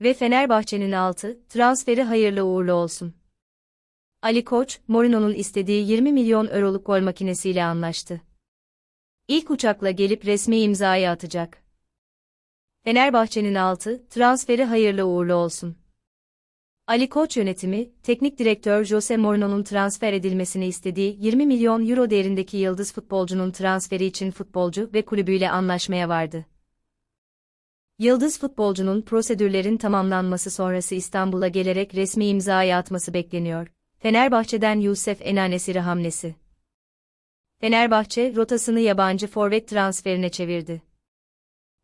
Ve Fenerbahçe'nin 6, transferi hayırlı uğurlu olsun. Ali Koç, Mourinho'nun istediği 20 milyon euroluk gol makinesiyle anlaştı. İlk uçakla gelip resmi imzayı atacak. Fenerbahçe'nin 6, transferi hayırlı uğurlu olsun. Ali Koç yönetimi, teknik direktör Jose Mourinho'nun transfer edilmesini istediği 20 milyon euro değerindeki yıldız futbolcunun transferi için futbolcu ve kulübüyle anlaşmaya vardı. Yıldız futbolcunun prosedürlerin tamamlanması sonrası İstanbul'a gelerek resmi imzayı atması bekleniyor. Fenerbahçe'den Yusuf Enanesiri hamlesi. Fenerbahçe, rotasını yabancı forvet transferine çevirdi.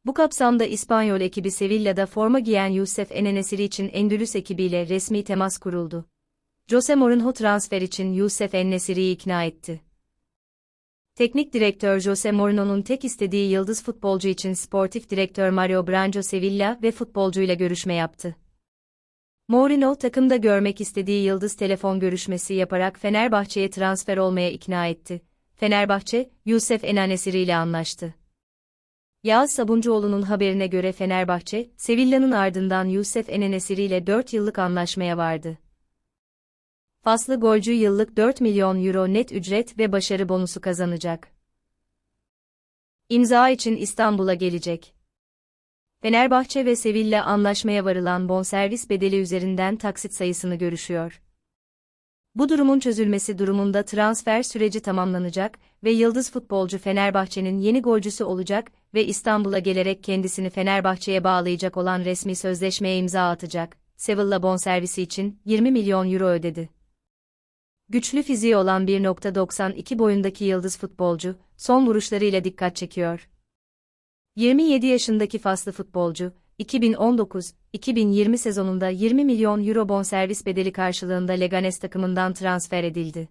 Bu kapsamda İspanyol ekibi Sevilla'da forma giyen Yusuf Enenesiri için Endülüs ekibiyle resmi temas kuruldu. Jose Mourinho transfer için Yusuf Enenesiri'yi ikna etti. Teknik direktör Jose Mourinho'nun tek istediği yıldız futbolcu için sportif direktör Mario Branco Sevilla ve futbolcuyla görüşme yaptı. Mourinho takımda görmek istediği yıldız telefon görüşmesi yaparak Fenerbahçe'ye transfer olmaya ikna etti. Fenerbahçe, Yusuf Enanesiri ile anlaştı. Yağız Sabuncuoğlu'nun haberine göre Fenerbahçe, Sevilla'nın ardından Yusuf Enenesiri ile 4 yıllık anlaşmaya vardı. Faslı golcü yıllık 4 milyon euro net ücret ve başarı bonusu kazanacak. İmza için İstanbul'a gelecek. Fenerbahçe ve Sevilla anlaşmaya varılan bonservis bedeli üzerinden taksit sayısını görüşüyor. Bu durumun çözülmesi durumunda transfer süreci tamamlanacak ve yıldız futbolcu Fenerbahçe'nin yeni golcüsü olacak ve İstanbul'a gelerek kendisini Fenerbahçe'ye bağlayacak olan resmi sözleşmeye imza atacak. Sevilla bonservisi için 20 milyon euro ödedi. Güçlü fiziği olan 1.92 boyundaki yıldız futbolcu, son vuruşlarıyla dikkat çekiyor. 27 yaşındaki faslı futbolcu, 2019-2020 sezonunda 20 milyon euro bonservis bedeli karşılığında Leganes takımından transfer edildi.